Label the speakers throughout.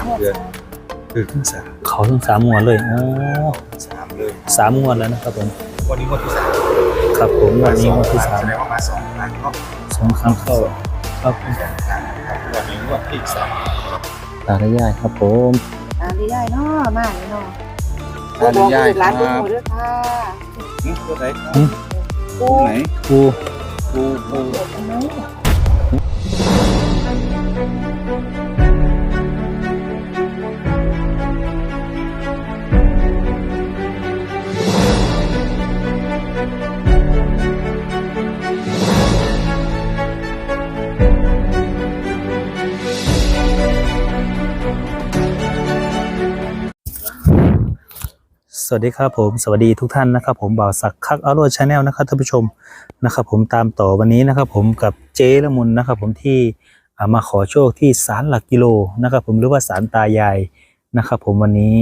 Speaker 1: ามเดือนคือขึ้นสาม
Speaker 2: เขาทั้งสามงวดเลยโอ้
Speaker 1: สามเลย
Speaker 2: สามงวดแล้วนะครับผม
Speaker 1: วันนี้งวดที่สาม
Speaker 2: ครับผมวันนี้งวดที่สาม
Speaker 1: แสดงว่ามาสองครั้งเนาะ
Speaker 2: สองครั้งเข้าครับผม
Speaker 1: สองครั้งนะครับวันนี้งวดที่สาม
Speaker 2: ตาได้ยายครับผม
Speaker 3: ตามได้ได้เนาะมากเลยเนาะ
Speaker 1: อนุญาตค
Speaker 3: ร้าน
Speaker 1: รั
Speaker 3: ดู
Speaker 1: บ
Speaker 3: หมูด้วยค่ะ
Speaker 1: นี่ตัวไหนครับ
Speaker 3: ปู
Speaker 1: ตัวไหน
Speaker 2: กู
Speaker 1: ปูปู
Speaker 3: เปิ
Speaker 2: สวัสดีครับผมสวัสดีทุกท่านนะครับผมบ่าวศักดิ์คักอารวชาแนลนะครับท่านผู้ชมนะครับผมตามต่อวันนี้นะครับผมกับเจ๊ละมุนนะครับผมที่ามาขอโชคที่ศาลหลักกิโลนะครับผมหรือว่าศาลตายายนะครับผมวันนี้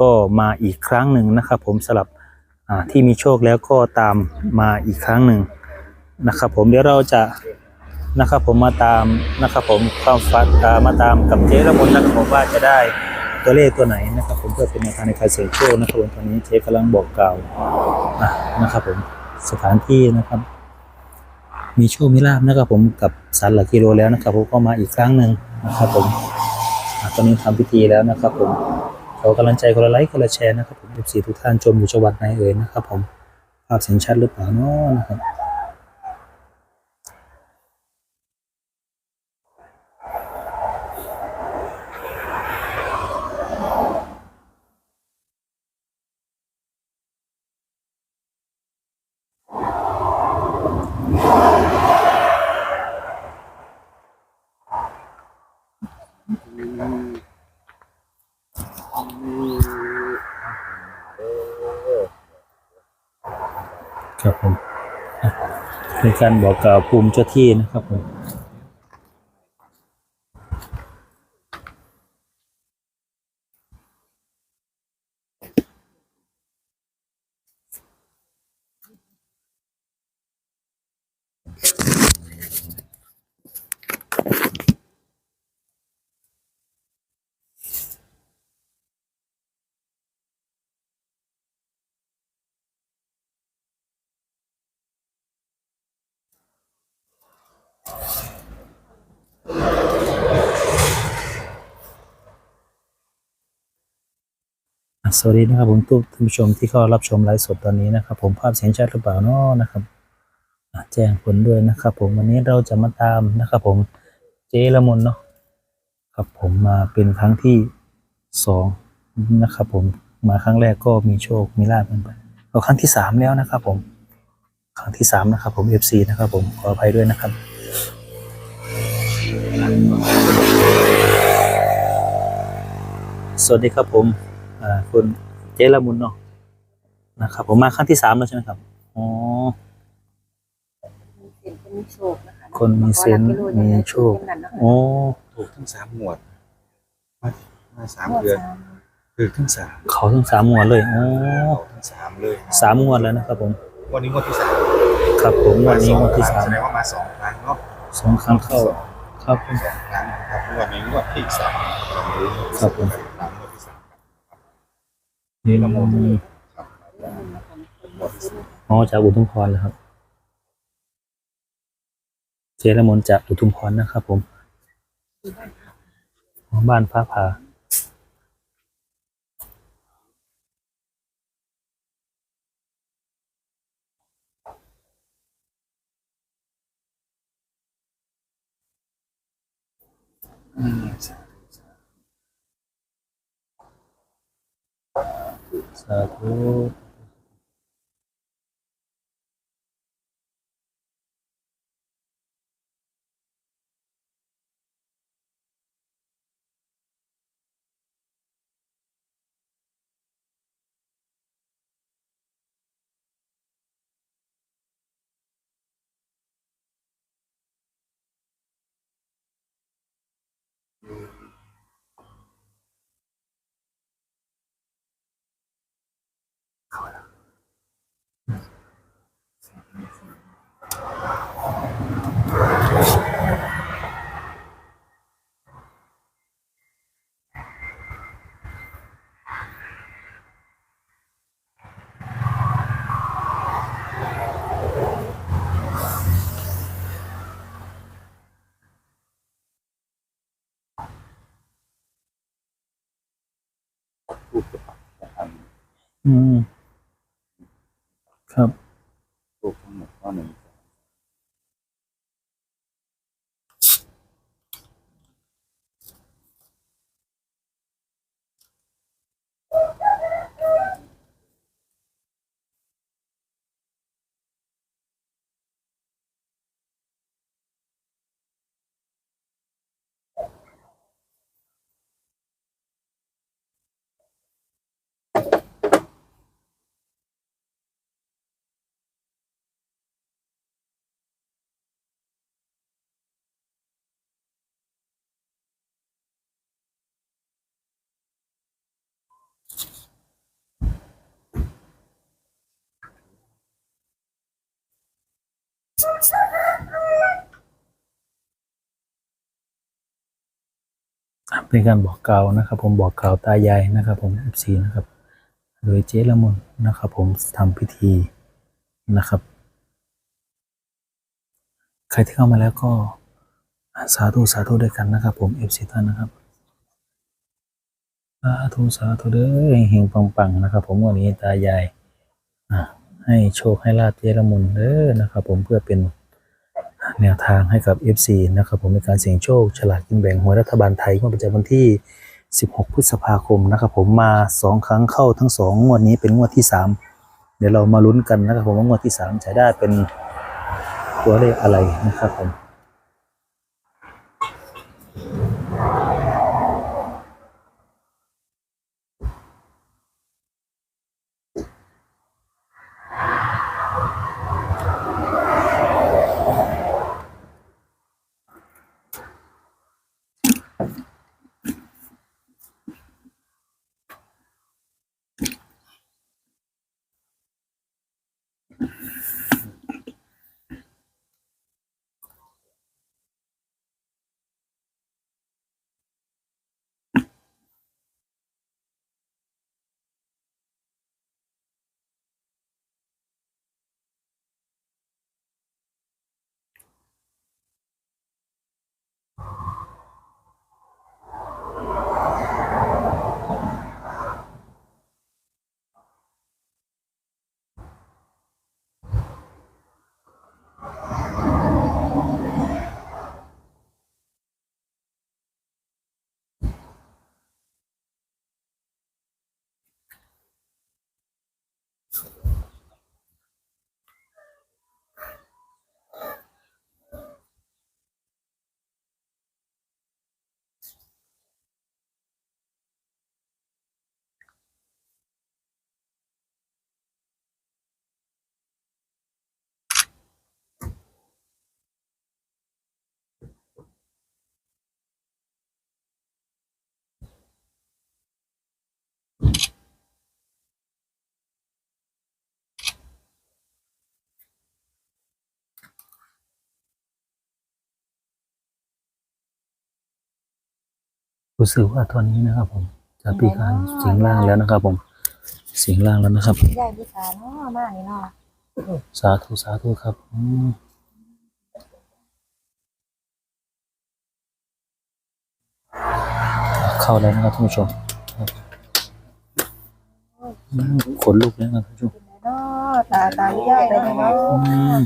Speaker 2: ก็มาอีกครั้งหนึ่งนะครับผมสลับที่มีโชคแล้วก็ตามมาอีกครั้งหนึ่งนะครับผมเดี๋ยวเราจะนะครับผมมาตามนะครับผมความฝันมาตามกับเจ๊ละมุนนะครับผมว่าจะได้ ตัวเลขตัวไหนนะครับผมเพื่อเป็นแนวทางในการเสี่ยงโชคนะครับผมตอนนี้เชฟกำลังบอกกล่าวนะครับผมสถานที่นะครับ มีโชคมีลาบนะครับผมกับสันหลักกิโลแล้วนะครับผมก็มาอีกครั้งหนึ่งนะครับผมอตอนนี้ทำพิธีแล้วนะครับผมขอกำลังใจคนละไลค์คนละแชร์นะครับผมสีทุกท่านชมอยู่จังหวัดไหนเอ่ยนะครับผมภาพเสียงชัดหรือเปล่าเนาะนะครับผมอะ เป็นการบอกกล่าวภูมิเจ้าที่นะครับผม สวัสดีนะครับผมทุกท่านผู้ชมที่เข้ารับชมไลฟ์สดตอนนี้นะครับ ผมภาพเสียงชัดหรือเปล่าเนาะนะครับแจ้งผลด้วยนะครับ ผมวันนี้เราจะมาตามนะครับ ผมเจละมุนเนาะครับผมมาเป็นครั้งที่สองนะครับผมมาครั้งแรกก็มีโชคมีลาภกันไปเอาครั้งที่สามแล้วนะครับ ผม ครั้งที่สามนะครับ ผม FC นะครับ ผมขออภัยด้วยนะครับสวัสดีครับผม คุณเจละมุนเนาะนะครับ ผมมาครั้งที่สามแล้วใช่ไหมครับอ๋อ
Speaker 3: เป็นคนมีโชคนะคะ
Speaker 2: คนมีเซนส์มีโชคโอ้
Speaker 1: ถูกทั้งสามงวดมามาสามเดือนคือขึ้นสาม
Speaker 2: เขาทั้งสามงวดเลยโอ้
Speaker 1: ทั้งสามเลย
Speaker 2: สามงวดแล้วนะครับ ผม
Speaker 1: วันนี้งวดที่สาม
Speaker 2: ครับ ผมวันนี้งวดที่สาม
Speaker 1: แสดงว่ามาสองครั้งเนาะ
Speaker 2: สองครั้งเข้าครับผม
Speaker 1: สองครั้งนะครับวันนี้งวดที่สาม
Speaker 2: ครับผม
Speaker 1: งวดที่สาม นี่ละโมตุครับงวด
Speaker 2: อ๋อจากอุทุมพรเลยครับ เจละมุนจากอุทุมพรนะครับ ผมบ้านฟ้าผ่า
Speaker 1: อืม
Speaker 2: ส Ahora. Mm. ครับ
Speaker 1: ถูกทั้งหมดข้อหนึ่ง
Speaker 2: เป็นการบอกกล่าวนะครับ ผมบอกกล่าวตายายนะครับ ผม FC นะครับ โดยเจ๊ละมุนนะครับ ผมทำพิธีนะครับ ใครที่เข้ามาแล้วก็สาธุสาธุด้วยกันนะครับ ผม FC ท่านนะครับสาธุสาธุเด้อเฮงปังๆนะครับ ผมวันนี้ตายายอ่ให้โชคให้ลาบเจ๊ละมุนเด้อนะครับ ผมเพื่อเป็น แนวทางให้กับ FC นะครับผมในการเสี่ยงโชค ฉลากกินแบ่งหวยรัฐบาลไทยงวดประจำวันที่ 16 พฤษภาคมนะครับผมมา 2 ครั้งเข้าทั้ง 2 งวดนี้เป็นงวดที่ 3 เดี๋ยวเรามาลุ้นกันนะครับผมว่างวดที่ 3 จะได้เป็นตัวเลขอะไรนะครับผม รู้สึกว่าตัวนี้นะครับ ผมจะปีการสิงร่างแล้วนะครับ ผมสิงร่างแล้วนะครับ
Speaker 3: ยายพิสาเนาะมากนี่เนาะ
Speaker 2: สาธุสาธุครับอืมเข้าแล้วนะครับท่านผู้ชมครับอืมขนลุกแล้วนะครับท่านผู้ชม
Speaker 3: เป็นไงเนาะตาตาใหญ่เลยเนาะ
Speaker 2: อืม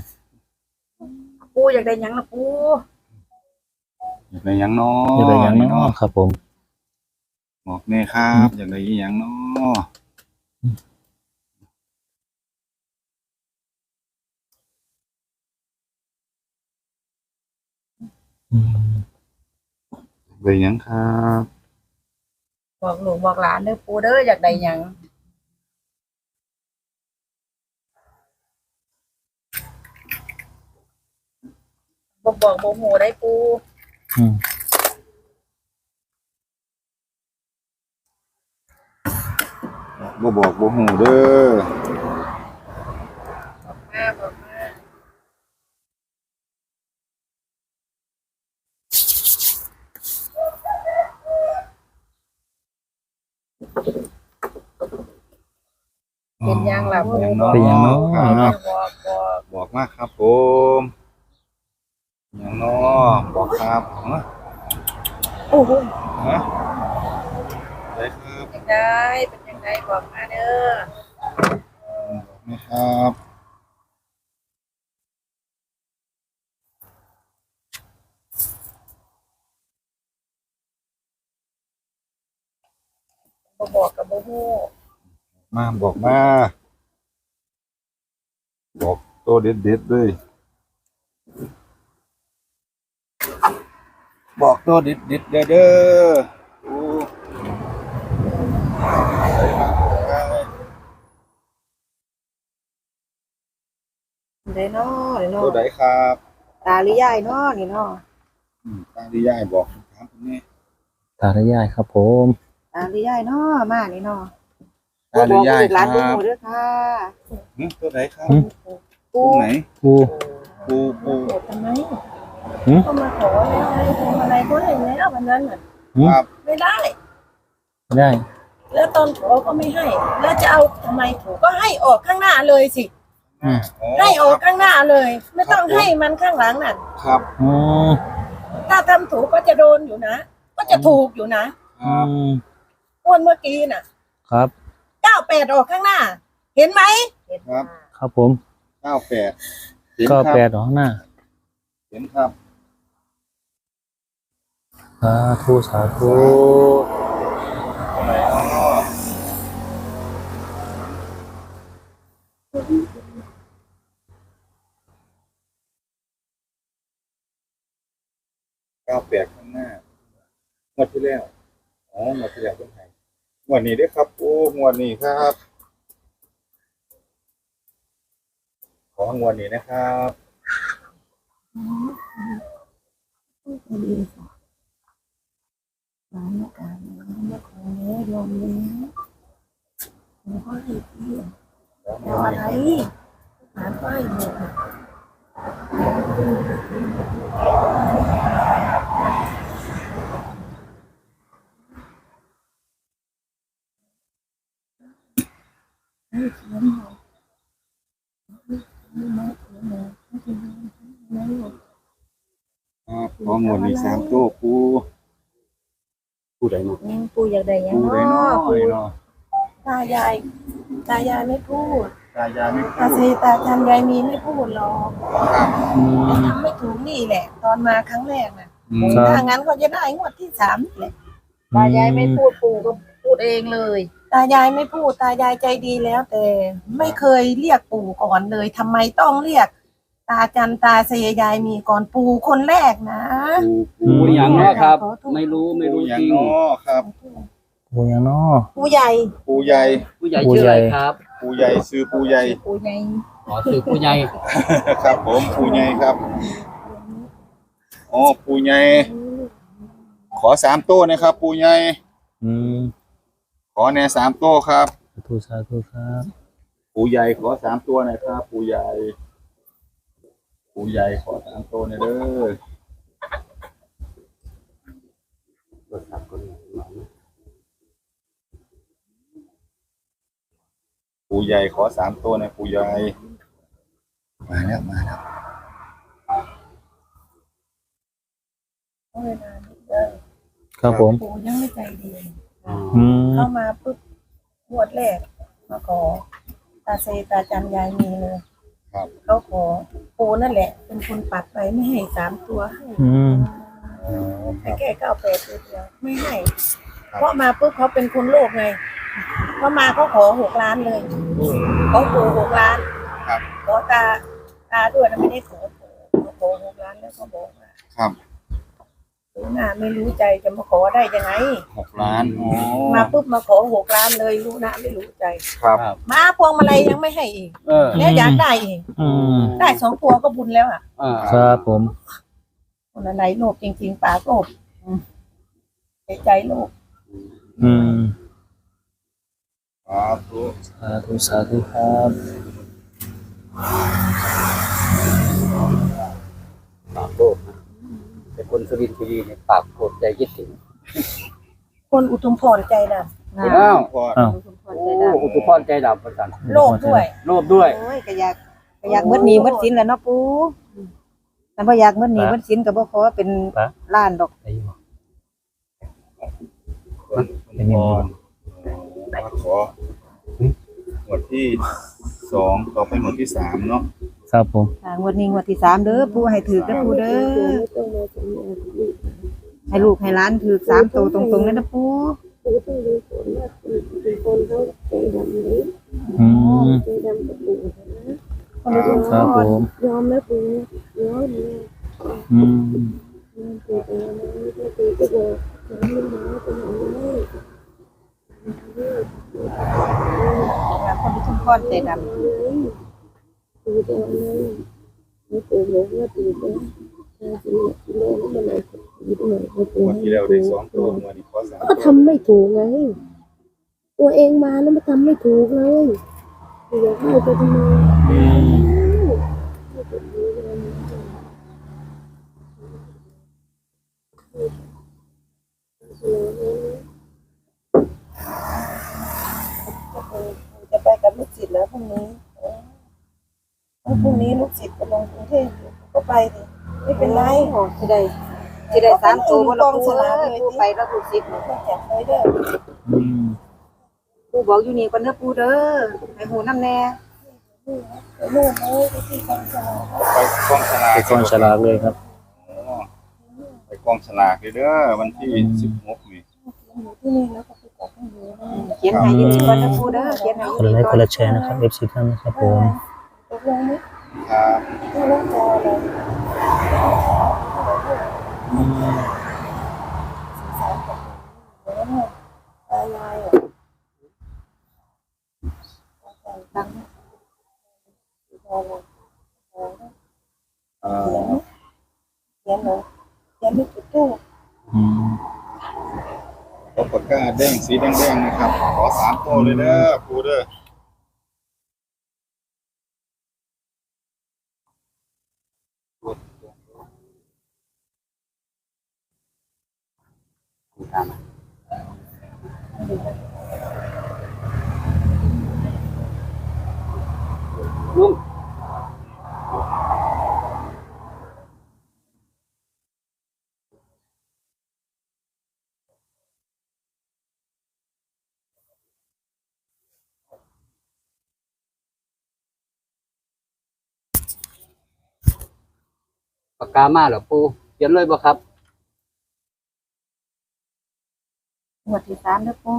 Speaker 3: ปูอยากได้หยังล่ะปู
Speaker 1: อยากได้หยังน้อ
Speaker 2: อย่าไปอย่างนั้นครับ ผม
Speaker 1: บอกแน่ครับอยากได้หยังน้อ
Speaker 2: อืม
Speaker 1: อยากได้หยังครับ
Speaker 3: บอกลูกบอกหลานเด้อปูเด้ออยากได้หยังบอกบอกโมโหได้ปู
Speaker 2: อืม
Speaker 1: บ่บอกบ่หูเด้อ
Speaker 3: แม่บอกแม่เป็นหยังล่ะ
Speaker 1: เป็นหยังน้อ
Speaker 2: เป็นอย่างน้อย
Speaker 1: ครับ
Speaker 2: เนาะ
Speaker 3: บอกบอก
Speaker 1: บอกมากครับผมหยัง น้อบอกครับฮะ
Speaker 3: โอ้โห
Speaker 1: ฮะได้ครับ
Speaker 3: อยากไดเป็นยังไงบอกมาเด้อ
Speaker 1: นะครับ
Speaker 3: บ่บอกกับบ่ฮู้
Speaker 1: มาบอกมา บอกตัวเด็ดเด็ดๆเลย บอกตัวเด็ดเด็ดๆเด้อเด้อโอ้ใส่มาได้
Speaker 3: ได้เนาะได้เนาะ
Speaker 1: ตัวไหนครับ
Speaker 3: ตาหรือยายเนาะนี่เนาะ
Speaker 1: อืมตามที่ย่ายบอกถามตรงนี้
Speaker 2: ตาทยายครับผม
Speaker 3: ตาหรือยายเนาะมานี่เนาะ
Speaker 1: ตาหรือย่าย
Speaker 3: ลูกห
Speaker 1: ค
Speaker 3: ลา
Speaker 1: รั
Speaker 3: น
Speaker 1: บ
Speaker 3: บ่ฮู้เด้อค่ะ
Speaker 1: หึตัวไหนครับ
Speaker 2: หึ
Speaker 3: ปู
Speaker 1: ตัวไหน
Speaker 2: ปู
Speaker 1: ปูปู
Speaker 3: โกรธทำไม
Speaker 2: หึ
Speaker 3: ก็มาขอแล้วให้ทำอะไรก็ให้แล้ววันนั้นน่ะ
Speaker 1: ครับ
Speaker 3: ไม่ได้
Speaker 2: ได้
Speaker 3: แล้วตอนขอก็ไม่ให้ แล้วจะเอาทำไมถูกก็ให้ออกข้างหน้าเลยสิ
Speaker 2: อืม
Speaker 3: ให้ออกข้างหน้าเลย ไม่ต้องให้มันข้างหลังน่ะ
Speaker 1: ครับ
Speaker 2: อ
Speaker 3: ถ้าทำถูกก็จะโดนอยู่นะ ก็จะถูกอยู่นะ
Speaker 2: อืม
Speaker 3: อ้วนเมื่อกี้น่ะ
Speaker 2: ครับ
Speaker 3: เก้าแปดออกข้างหน้า เห็นไหม
Speaker 1: ครับ
Speaker 2: ครับผม
Speaker 1: เก้าแปดเห็น
Speaker 2: ก็
Speaker 1: ครับ
Speaker 2: แปดออกข้างหน้า
Speaker 1: เห็นครับ
Speaker 2: สาธุสาธุ
Speaker 1: เก้าแปดข้างหน้างวดที่แล้วอ๋องวดที่แล้วเป็นไงงวดนี้ด้วยครับโอ้งวดนี้ครับ ของวดนี้นะครับ
Speaker 3: ร้านการร้านของเนี้ยรวมนี้มันก็ให้พี่เอาอะไรร้านป้ายหมดน่ะ
Speaker 1: ครับของงวดนี้สามโต๊ะปูปูใดเนาะ
Speaker 3: อืมปู่อยากได้หยัง
Speaker 1: ปูใด
Speaker 3: เนาะ
Speaker 1: เนาะ
Speaker 3: ปู่
Speaker 1: เนาะ
Speaker 3: ตายาย ตายายไม่พูด
Speaker 1: ตายายไม่
Speaker 3: ตา
Speaker 1: พูด
Speaker 3: ซีตาจันยายมีไม่พูดหรอก
Speaker 1: ครับ
Speaker 2: อืม
Speaker 3: ทำไม่ถูกนี่แหละ ตอนมาครั้งแรกน่ะ
Speaker 1: อืม
Speaker 2: ครับ
Speaker 3: ถ้างั้นก็จะได้งวดที่สามนี่แหละตายายไม่พูดปู่ก็พูดเองเลย ตายายไม่พูดตายายใจดีแล้วแต่ ไม่เคยเรียกปู่ก่อนเลยทำไมต้องเรียก ตาจันตาเสยยายมีก่อนปู่คนแรกนะ
Speaker 1: ปูปู
Speaker 4: ปูอย่างเนาะครับ
Speaker 3: ขอโทษ
Speaker 4: ไม่รู้ไม่รู้
Speaker 1: ปูอย่า
Speaker 4: จ
Speaker 1: ง
Speaker 4: ริง
Speaker 1: เนาะครับ
Speaker 2: ปูยังนอ
Speaker 3: ปู่ใหญ่
Speaker 1: ปูใหญ่
Speaker 4: ผู้ใหญ่
Speaker 2: ปู
Speaker 4: ชื่อ
Speaker 2: ใหญ่
Speaker 4: อะไรครับ
Speaker 1: ปูใหญ่ซื้อปูใหญ่
Speaker 3: ปู่ใหญ่
Speaker 4: อ๋อสื่อผู้ใหญ่
Speaker 1: ครับ ผมปูใหญ่ครับอ๋อปูใหญ่ขอสามโต๊ะนะครับ ปูใหญ่
Speaker 2: อืม
Speaker 1: ขอแน่สามโต๊ะครับ
Speaker 2: สาธุสาธุครับ
Speaker 1: ปูใหญ่ขอสามตัวหน่อยครับ ปูใหญ่ ปูใหญ่ขอสามตัวหน่อยเด้อปูใหญ่ขอสามตัวหน่อยปูใหญ่มาแล้วมาแล้ว
Speaker 3: เวลานี้เด้อ
Speaker 2: ครับผม
Speaker 3: ปู่ยังไม่ใจดี
Speaker 2: อืม
Speaker 3: เข้ามาปุ๊บงวดแรกมาขอตาเซตาจันยายมีเลย
Speaker 1: ครับ
Speaker 3: เขาขอปูนั่นแหละ เป็นคนปัดไปไม่ให้สามตัวให้
Speaker 2: อืม
Speaker 3: ให้แค่เก้าแปดตัวเดียวไม่ให้เพราะมาปุ๊บเขาเป็นคนโลภไงเขามาเขาขอหกล้านเลยเขาปูหกล้าน
Speaker 1: ครับ
Speaker 3: ขอตาตาด้วยนะไม่ได้ขอปู่เขาขอหกล้านแล้วเขาบอกว่า
Speaker 1: ครับ
Speaker 3: รู้หน้าไม่รู้ใจจะมาขอได้ยังไง
Speaker 1: หกล้านอ๋อ
Speaker 3: มาปุ๊บมาขอหกล้านเลยรู้หน้าไม่รู้ใจ
Speaker 1: ครับ
Speaker 3: มาพวงมาลัยยังไม่ให้อีก
Speaker 4: เออ
Speaker 3: แล้วอยากได้อีก
Speaker 2: อืม
Speaker 3: ได้สองตัวก็บุญแล้วอะ
Speaker 4: อ่า
Speaker 2: ครับผม
Speaker 3: คนอะไรโลภจริง ๆปากโลภอืมใจใจโลภ
Speaker 2: อืม
Speaker 1: สาธุ
Speaker 2: สาธุสาธุครับ
Speaker 4: ปากโลกนะ แต่คนสุรินทร์บุรีเนี่ยปากโกรธใจยึดถึง
Speaker 3: คนอุทุมพรใจด
Speaker 4: อ้าว
Speaker 1: พอ
Speaker 2: อ้าวำ
Speaker 3: อุทุมพร
Speaker 4: โอ้
Speaker 3: ใจด
Speaker 4: อุปกรณ์ใจดำประกันำ
Speaker 3: โลภด้วย
Speaker 4: โลภด้วย
Speaker 3: โอ้ยก็อยากก็อยากมืดหนีมืดสินแหล้วเนาะปูแต่พออยากมืดหนีมืดสินก็บ่ขอเป็น
Speaker 2: ปะ
Speaker 3: ล้านดอก
Speaker 2: ได้อยู่เป็นยังไง
Speaker 1: อหมวดที่สองต่อไปหมวดที่สามเนาะ
Speaker 2: ครับผม
Speaker 5: ค่ะงวดนี้งวดที่สามเด้อปูให้ถือเด้อปูเด้อ ให้ลูกให้หล้านถือสามตัวตรงๆเลยนะปู
Speaker 2: อืม
Speaker 5: คนละทุก
Speaker 2: ครับ
Speaker 5: ค
Speaker 2: ผ
Speaker 5: น
Speaker 2: ม
Speaker 6: ยอมแล้วปูยอม
Speaker 2: อืม
Speaker 6: ปูแต่ไม่ปูก็บอกยอมไม่มาเป็นอย่างนี้
Speaker 5: คนละทุกคนใจดำ
Speaker 6: ปูจะเอาไงไม่ปูบอกว่าปูจะจะกินกินแล้วมันอะไร กินหน่อยให้ปู
Speaker 1: หมวดที่แล้วได้สองตัวหมวดนี้ขอสาม
Speaker 6: ก็ทำไม่ถูกไง ตัวเองมาแล้วมาทำไม่ถูกเลยอยากให้ไปทำไม
Speaker 2: อืม
Speaker 3: จะไปกับลูกศิษย์แล้วพรุ่งนี้เออพรุ่งนี้ลูกศิษย์ไปลงกรุงเทพอยู่ก็ไปดิไม่เป็นไร
Speaker 5: จะได้ จะได้สามตัวบนละปูเลยปูไปแล้วปูสิบ
Speaker 3: ไม่แจกเลยเด้อ
Speaker 2: อืม
Speaker 5: ปูบอกอยู่นี่ก่อนเด้อปูเด้อให้หูน้ำแน่
Speaker 3: ลูกเอ้ยไปที่กองสลาก
Speaker 1: ไปกองฉลาก
Speaker 2: ไปกองฉลากเลยครับ
Speaker 1: อ๋อไปกองฉลากเลยเด้อวันที่สิบหกนี่
Speaker 3: อยู่ที่นี่แล้วก็ไปกดให้ดูนะ
Speaker 5: เขียนให้อยู่นี่ก่อนเด้อปูเด้อเขียนให้อ
Speaker 2: ค
Speaker 5: ยู่
Speaker 2: นละไล
Speaker 5: นี่
Speaker 2: ค์
Speaker 5: ก่
Speaker 2: ค
Speaker 5: อน
Speaker 2: นละแชร์นะครับ FC ท่านนะครับผม
Speaker 3: ตกลงไหม
Speaker 1: ครับ
Speaker 3: ไม่ต้องจอเลย
Speaker 2: อืม
Speaker 3: ตายายอะตังค์พอเลย
Speaker 1: ปากกาแดงสีแดงๆนะครับ ขอสามตัวเลยเด้อครูเด้อ
Speaker 4: ตามมาลุงปากกามาเหรอปูเขียนเลยบ่ครับ
Speaker 5: งวดที่สามเด้อปู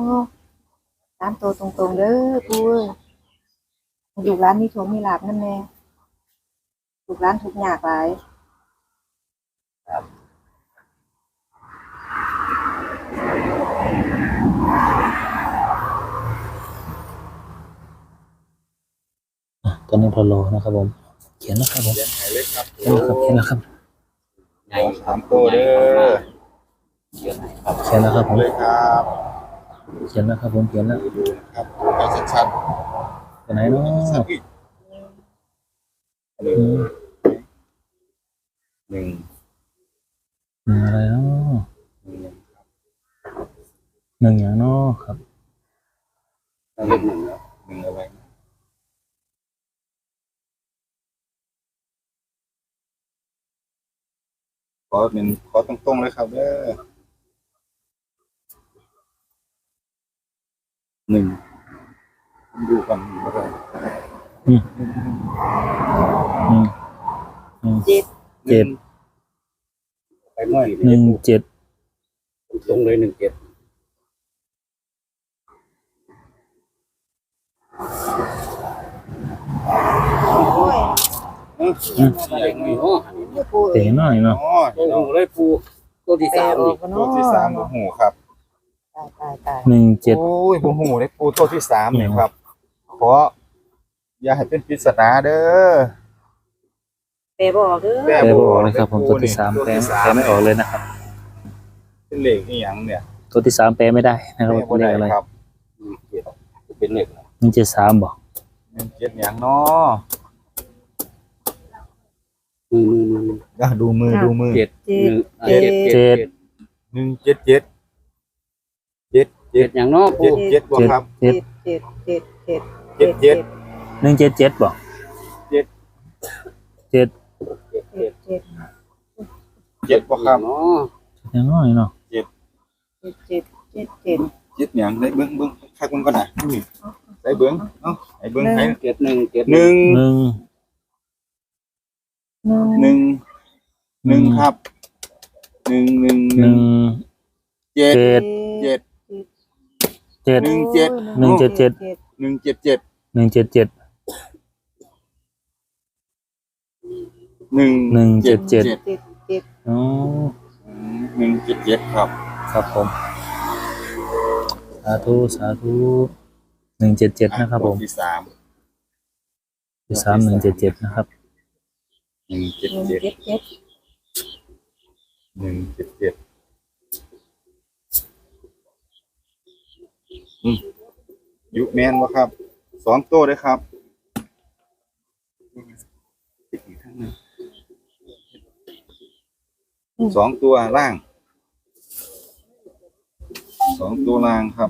Speaker 5: สามตัวตรงๆเด้อปูลูกร้านมีโชมมีลาบนั่นแน่ลูกร้านทุกอยากหลาย
Speaker 2: อะตอนนี้พอรอนะครับผม เขียนแล้วครับผม
Speaker 1: เขียนหายเลขครับ
Speaker 2: เขียนแล้วครับเขียนแล้วครับ
Speaker 1: ขอสามตัวเด้อ
Speaker 4: เขียนให้ครับ
Speaker 2: เขียนแล้วครับผม
Speaker 1: เลยครับ
Speaker 2: เขียนแล้วครับผมเขียนแล้ว
Speaker 1: ดูดูนะครับดูไปชัด
Speaker 2: ตัวไหนเนาะ
Speaker 1: ๆชัดอีกหนึ่ง
Speaker 2: อืม
Speaker 1: หนึ่ง
Speaker 2: หนึ่งอะไรเนาะ
Speaker 1: หนึ่ง
Speaker 2: หนึ่งอย่างเนาะครับ
Speaker 4: เลขหนึ่งแล้ว
Speaker 1: หนึ่งอะไรนะขอเป็นขอตรงๆเลยครับเด้อ หนึ่งดูกันดูกัน
Speaker 2: อืมอืม
Speaker 5: เจ็ด
Speaker 2: เจ็ด
Speaker 4: ไปเมื่อ
Speaker 2: หนึ่งเจ็ด
Speaker 4: ตรงเลยหนึ่งเจ็ด
Speaker 5: โอ้ย
Speaker 4: ใหญ่หน่อยเนาะ
Speaker 5: นี่ปู
Speaker 2: เตะหน่อยเนาะ
Speaker 1: อ๋อ
Speaker 4: โอ้โหเลยปูตัวที่
Speaker 5: แปล
Speaker 4: สาม
Speaker 5: ออ
Speaker 4: นี่
Speaker 5: กกัน
Speaker 1: ตัว
Speaker 5: เนาะ
Speaker 1: ที่สามโอ้โหครับ
Speaker 5: ตายตายตาย
Speaker 2: หนึ่งเจ็ด
Speaker 1: โอ้ยโอ้โหได้ปูตัวที่สามเนี่ยครับขออย่าให้เป็นปริศนาเด้อ
Speaker 5: แปลบอกเด้อ
Speaker 1: แปล
Speaker 2: แปลไม่ออกเลยครับ ผมตัวที่สามแปลแปลไม่ออกเลยนะครับ
Speaker 1: เป็นเลขนี่ยังเนี่ย
Speaker 2: ตัวที่สามแปลไม่ได้นะครับว่า
Speaker 1: แปล
Speaker 2: ตัว
Speaker 1: บ่
Speaker 2: เลขอะไร
Speaker 1: ได้ครับ
Speaker 4: หนึ่งเจ็ดจะเป็นเลขอะไร
Speaker 2: หนึ่งเจ็ดสามบอก
Speaker 1: หนึ่งเจ็ดอย่างเนาะ
Speaker 4: มือมือมือ
Speaker 1: อะดูมือดูมือ
Speaker 4: เจ็ด
Speaker 5: เจ็
Speaker 4: ห
Speaker 5: ด
Speaker 4: นึ่งอะเจ็ดเจ็ด
Speaker 1: หนึ่งเจ็ดเจ็ด เจ็ดเจ็
Speaker 4: เจ็
Speaker 1: ด
Speaker 4: ดอย่างเนาะปู
Speaker 1: เจ็ดเจ็ดบ่ครับ
Speaker 2: เจ็ด
Speaker 5: เจ็ดเจ็ดเจ็ด
Speaker 1: เจ็ดเจ็ด
Speaker 2: หนึ่งเจ็ดเจ็ดบอก
Speaker 1: เจ็ด
Speaker 2: เจ็ด
Speaker 4: เจ็ด
Speaker 5: เจ็ดเจ็ด
Speaker 1: เจ็ดบ่ครับ
Speaker 4: เนาะ
Speaker 2: อย่างน้อยเนาะ
Speaker 5: เจ็ดเจ็ดเจ็ดเจ็ด
Speaker 1: เจ็ดอย่างได้เบิ้งเบิ้งคักมันก่อนนะนี่ใส่เบิ้งเอ้าไอ้เบิ้งใส่
Speaker 4: เจ็ดหนึ่งเจ็ด
Speaker 1: หนึ่ง
Speaker 2: หนึ่ง
Speaker 1: หนึ่งหนึ่งครับหนึ่งหนึ่งห
Speaker 2: ห
Speaker 1: นึ่
Speaker 2: นึ่
Speaker 1: ง
Speaker 2: ง
Speaker 1: เจ็ด
Speaker 2: เจ็ด
Speaker 1: เจ็ด
Speaker 2: เจ็ด
Speaker 1: หนึ่งเจ็ด
Speaker 2: หนึ่งเจ็ดเจ็ด
Speaker 1: หนึ่งเจ็ดเจ็ด
Speaker 2: หนึ่งเจ็ดเจ็ด
Speaker 1: หนึ่ง
Speaker 2: หนึ่งเจ็ดเจ็ด
Speaker 5: เจ็ดเจ็ด
Speaker 2: อ๋อ
Speaker 1: อืมหนึ่งเจ็ดเจ็ดครับ
Speaker 2: ครับผม สาธุ สาธุหนึ่งเจ็ดเจ็ดนะครับผม
Speaker 1: ตัวที่สาม
Speaker 2: สามหนึ่งเจ็ดเจ็ดนะครับ
Speaker 1: หนึ่งเจ็ด
Speaker 5: หนึ่ง
Speaker 1: เจ็ด
Speaker 5: เจ็ดเจ็ด
Speaker 1: หนึ่งเจ็ดเจ็ดอืม ยุแมนวะครับ สองตัวเลยครับสองตัวล่าง สองตัวล่างครับ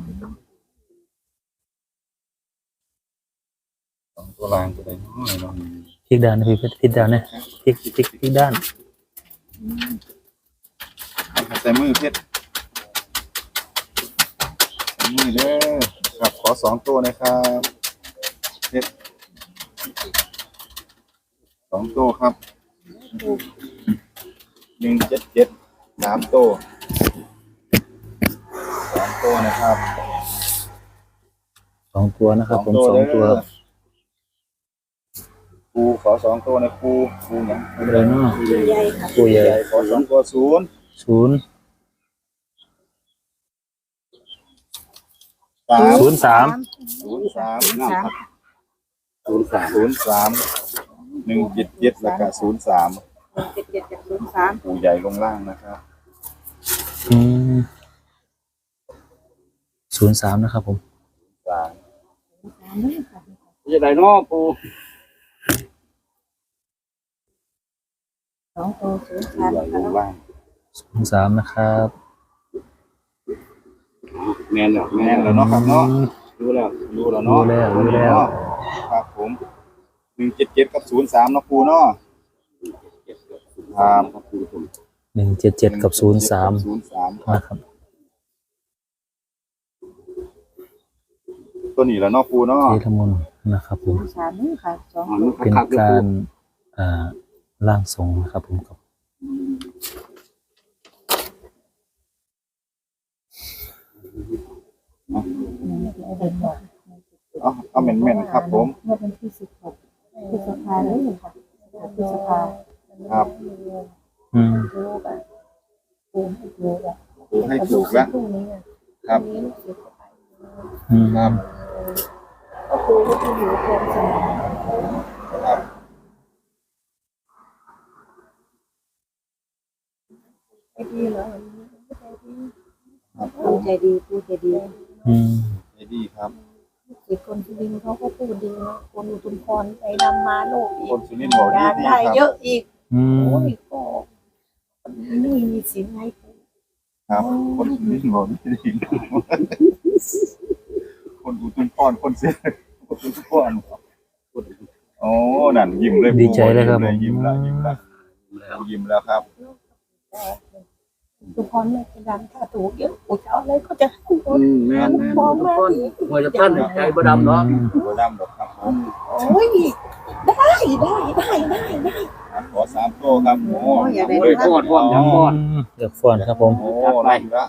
Speaker 1: สองตัวล่างตัวใดน้อยเนาะ
Speaker 2: พลิกด้านนะพี่เพชรพลิกด้านนะพลิกพลิกพลิกด้าน
Speaker 1: ใส่มือเพชร ใส่มือเด้อครับขอสองตัวนะครับเพชรสองตัวครับหนึ่งเจ็ดเจ็ดสามตัวสามตัวนะครับ
Speaker 2: สองตัวนะครับ ผมสองตัวครับ
Speaker 1: ครูขอสองตัวนะครูครูอย่างครู
Speaker 2: เลยเนาะ
Speaker 5: ใหญ่ค่ะ
Speaker 2: ตัวใหญ่
Speaker 1: ใหญ่ขอสองตัวศูนย์
Speaker 2: ศูนย์
Speaker 1: สาม
Speaker 2: ศูนย์สาม
Speaker 1: ศูนย์สาม
Speaker 5: สาม
Speaker 4: ศูนย์สาม
Speaker 1: ศูนย์สามหนึ่งเจ็ดเจ็ดแล้วก็ศูนย์สาม
Speaker 5: เจ็ดเจ็ดกับศูนย์สาม
Speaker 1: ปูใหญ่ลงล่างนะครับ
Speaker 2: อืมศูนย์สามนะครับผม
Speaker 1: สาม
Speaker 5: สามนี่ค่ะ
Speaker 4: จะได้เนาะปู
Speaker 5: สองตัวศูนย์
Speaker 1: ปู
Speaker 5: สาม
Speaker 1: ใหญ่ลงล่าง
Speaker 2: ศูนย์สามนะครับ
Speaker 4: แมนแล้วแม
Speaker 1: แน่
Speaker 4: น
Speaker 1: น
Speaker 4: แล้
Speaker 1: แล้วว
Speaker 4: เนาะ
Speaker 1: เนาะครับเนาะ
Speaker 4: รู้แล้ว
Speaker 1: ดูแล้วเนาะ
Speaker 2: รู้แล้วรู้แล้ว
Speaker 1: ครับผมหนึ่งเจ็ดเจ็ดกับศูนย์สามเนาะปูเนาะครับ
Speaker 4: ครับคุณผู้ชม
Speaker 2: หนึ่งเจ็ดเจ็ดกับศูนย์สาม
Speaker 1: ศูนย์สามครับ
Speaker 2: นะครับ
Speaker 1: ตัวนี้แล้วเนาะปูเนาะ
Speaker 2: เจละมุนนะครับผม
Speaker 5: ศูนย์สามนี่ค่ะสอง
Speaker 4: อ่า
Speaker 5: ตัว
Speaker 4: มัน
Speaker 2: เป็น
Speaker 4: คักๆเลย
Speaker 2: กา
Speaker 4: ปู
Speaker 2: รอ่าร่างทรงนะครับผมกับ
Speaker 1: เอาเอาเหม็นเม็นๆครับผม
Speaker 5: เมื่อวันที่สิบหกพฤษภาเลยค่ะพฤษภา
Speaker 1: ครับ
Speaker 2: อืม
Speaker 5: ดูแบบปูให้ดูแบบ
Speaker 1: ปูให้ถูกแล้ว
Speaker 5: พรุ่งนี้อะ
Speaker 1: ครับ
Speaker 5: พรุ่งนี้ลูกศิษย์ก็ไป
Speaker 2: อืม
Speaker 1: ครับ
Speaker 5: ก็ปูก็จะอยู่โครงสนาม
Speaker 1: ครับ
Speaker 5: ใจดีเหรอปูใจดีปูใจดี
Speaker 2: อืม
Speaker 1: ไอ้ดีครับ
Speaker 5: สิคนที่ดินเขาก็พูดดีนะคนอุทุมพรไปดำมาโลกอี
Speaker 1: ค
Speaker 5: ก
Speaker 1: นสุรินทร์บอก
Speaker 5: อ
Speaker 1: ดี
Speaker 5: ยาก
Speaker 1: ดี
Speaker 5: ได้
Speaker 1: ครับ
Speaker 5: เยอะอีก
Speaker 2: อื
Speaker 5: โอ้
Speaker 2: ม
Speaker 5: ยก็นี่มีสินไงปู
Speaker 1: ครับ คนสุรินทร์บอกดีดีคนอุทุมพรคนเสียคนอุทุมพรโอ้นั่นยิ้มเลย
Speaker 2: ดีใจเลยครับผม
Speaker 1: ยิ้มแล้วยิ้มแล้วยิ้มแล้วครับ
Speaker 5: อุทุ มพรไม่ดังถ้าถูกเยอะปูจะเอาอะไรก็จะให้หมด
Speaker 4: อืมแมนแมนทุกคนเมื่อจะท่านใจบ่ดำเนาะ
Speaker 1: โบดำดอกครับผม
Speaker 5: โอ้ยได้ได้ได้ได้ได้
Speaker 1: ขอสามโต้ครับโอ้
Speaker 5: โอ้ยอย่าได้
Speaker 4: เฮ้ยพอดพอดยังพอด
Speaker 2: เดือกฟอนครับผม
Speaker 1: โอ้นั่นละ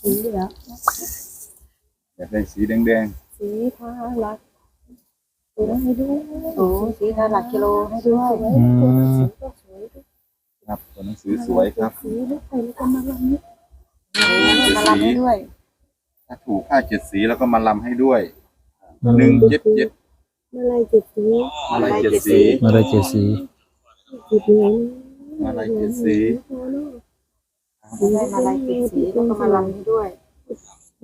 Speaker 5: สีเหรอ
Speaker 1: อยากได้สีแดง
Speaker 5: สีทาลักสีให้ดูโอ้สีทาลักกิโลให้ด้วย
Speaker 2: อืม
Speaker 1: ๆครับตัวหนังสือสวยครับ
Speaker 5: สีแล้วไปแล้วก็มาลำนี้มาลำให้ด้วย
Speaker 1: ถ้าถูกผ้าเจ็ดสีแล้วก็มาลำให้ด้วยหนึ่งเจ็ดเจ็ด
Speaker 6: มาลายเจ็ดสี
Speaker 1: อะไรเจ็ดสี
Speaker 2: มาได้เจ็ดสี
Speaker 6: จิตเหรียญ
Speaker 1: อะไรเจ็ดสี
Speaker 5: ได้มาลายสีสีแล้วก็มาลำให้ด้วย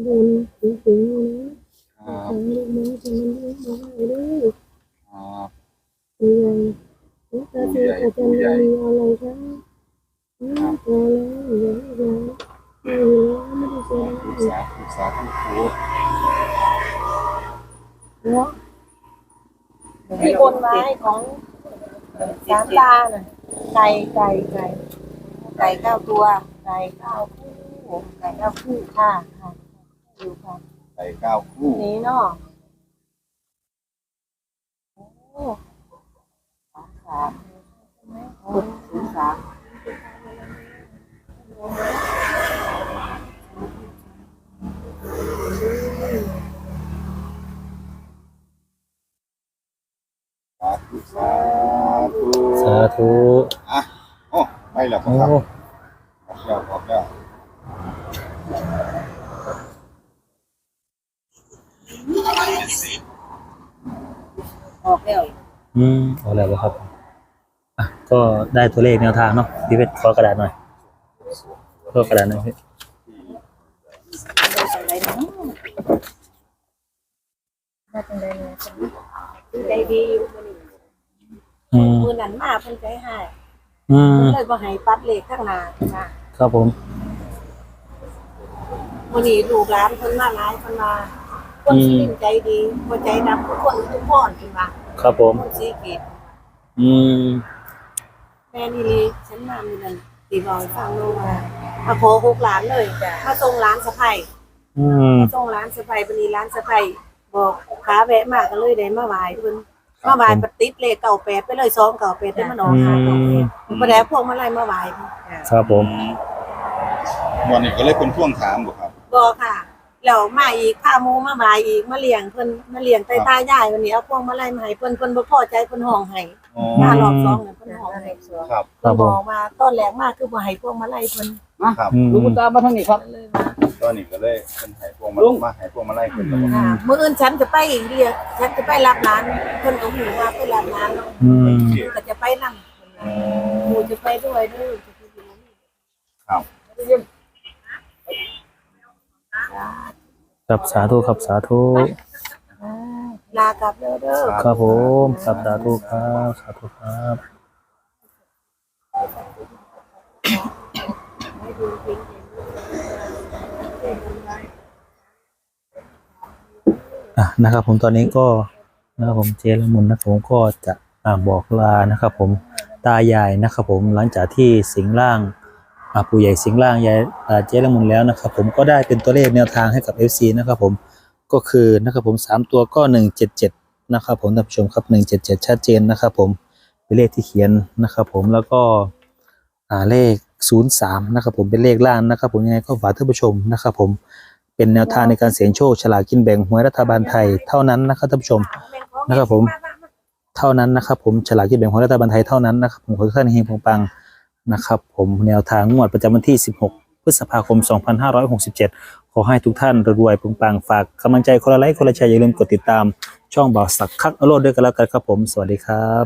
Speaker 6: เดินถึงถึงนะ
Speaker 1: ครั
Speaker 6: ทา
Speaker 1: บ
Speaker 6: งลูกไม้ทางมันลูกไม้เลย
Speaker 1: ครับ
Speaker 6: ผู้ใหญ่แล้วตาเจออาจารย์มีอะไรคะพอแล้วอย่าอย่าไม่แล้วไม่ได้เจอ
Speaker 1: ปรึกษาปรึกษาทุกครู
Speaker 5: ที่บนไว้ของ
Speaker 3: สามตาน่ะไก่ไก่ไก่ไก่เก้าตัวไก่เก้าคู่ไก่เก้าคู่ค่ะค่ะอยู่ค่ะ
Speaker 1: ใส่เก้าคู่
Speaker 3: นี้เนาะโอ้สามสามโอ้ศูนย์สาม
Speaker 1: สาธุสาธุ
Speaker 2: สาธุ
Speaker 1: อะโอ้ไปแล้ว
Speaker 2: โอ้
Speaker 1: ครับออกแล้วออกแล้ว
Speaker 3: ออกแล้ว
Speaker 2: อืมเอาแล้วครับอะก็ได้ตัวเลขแนวทางเนาะพี่เพชรขอกระดาษหน่อยขอกระดาษหน่อยพี่
Speaker 5: ได้จังไดเนาะได้จังไดเนี่ย
Speaker 3: ใจดีอยู่มื้อนี้
Speaker 2: อืม
Speaker 3: มื้อนั้นมาเพิ่นใจให้
Speaker 2: อืม
Speaker 3: เพิ่นเลยบ่ให้ปัดเลขข้างหน้าค่ะ
Speaker 2: ครับผม
Speaker 3: มื้อนี้ลูกหลานเพิ่นมาหลายเพิ่นมา คนสิรินใจดีบ่ใจดำทุกคนทุกคนเพิ่นว่า
Speaker 2: ครับผม
Speaker 3: คนสีเกต
Speaker 2: อืม
Speaker 3: แม่นี่ลีฉันมามื้อนั้นสิบอกให้ฟังโลกว่ามาขอหกหลานเลยมาส่งหลานสะใภ้
Speaker 2: อืม
Speaker 3: ส่งร้านสะใภ้บันนี้ร้านสะใภ้บอกขาแวะมาก็เลยได้มาไหว้เพิ่นมาไหว้ปฏิดเลขเก่าแปดไปเลยสองเก่าแปดได้มาหนองหาเก่าแปดบ่ได้พวกมาไล่มาไหว้เพิ่น
Speaker 2: ครับผม
Speaker 1: วันนี้ก็เลยคนท่วงถามบ่ครับ
Speaker 3: บ่ค่ะ แล้วมาอีกพาหมูมาไหว้อีกมาเลี้ยงเพิ่นมาเลี้ยงใต้ตายายวันนี้เอาพวกมาไล่มาให้เพิ่นเพิ่นบ่พอใจเพิ่นห้องให้
Speaker 1: อ๋อ
Speaker 3: มารอบสองเนี่ยเพิ่นห้องให้
Speaker 1: ครับ
Speaker 2: ครั
Speaker 3: เพิ่
Speaker 2: บ
Speaker 3: น
Speaker 2: ผ
Speaker 3: บ
Speaker 2: ม
Speaker 3: อกว่าตอนแรกมาคือบ่ให้พวกมาไล่เพิ่น
Speaker 1: ครับ
Speaker 2: อืม
Speaker 4: ลุงคุณตามมาทางนี้ครับ
Speaker 3: เลยมา
Speaker 1: ตอนนี้ก็เลยเป็นไห้พวงมา
Speaker 4: ลุง
Speaker 1: มาไห้พวงมาไล่ขึ้นแล้วบ่
Speaker 3: ค่ะมื้ออื่นฉันจะไปอีกเรียกฉันจะไปรับร้านเพิ่นก็หูว่าไปรับร้านเนาะ
Speaker 2: อืม
Speaker 3: เพิ่นก็จะไปนำหมูจะไปด้วยด้วย
Speaker 1: ครับ
Speaker 2: ครับสาธุครับสาธุ
Speaker 3: ลากลับเด้อเด้อ
Speaker 2: ครับผมครับสาธุครับสาธุครับอะนะครับ ผมตอนนี้ก็นะครับผมเจละมุนนะครับผมก็จะอ่าบอกลานะครับ ผมตายายนะครับ ผมหลังจากที่สิงร่างอ่า ปู่ใหญ่สิงร่างยายอ่เจละมุนแล้วนะครับผมก็ได้เป็นตัวเลขแนวทางให้กับ FC นะครับผมก็คือนะครับผมสามตัวก็หนึ่งเจ็ดเจ็ดนะครับผมท่านผู้ชมครับหนึ่งเจ็ดเจ็ดชัดเจนนะครับผมเป็นเลขที่เขียนนะครับผมแล้วก็เลขศูนย์สามนะครับผมเป็นเลขล่างนะครับผมยังไงก็ฝากท่านผู้ชมนะครับผมเป็นแนวทางในการเสี่ยงโชคฉลากกินแบ่งหวยรัฐบาลไทยเท่านั้นนะครับท่านผู้ชมนะครับผมเท่านั้นนะครับผมฉลากกินแบ่งของรัฐบาลไทยเท่านั้นนะครับผมขอให้ท่านเฮงปัง นะครับผมแนวทางงวดประจำวันที่ 16 พฤษภาคม 2567 ขอให้ทุกท่านรวยๆปังๆฝากกำลังใจคนละไลค์คนละแชร์อย่าลืมกดติดตามช่องบ่าวสักคักอโลดด้วยกันแล้วกันครับผม สวัสดีครับ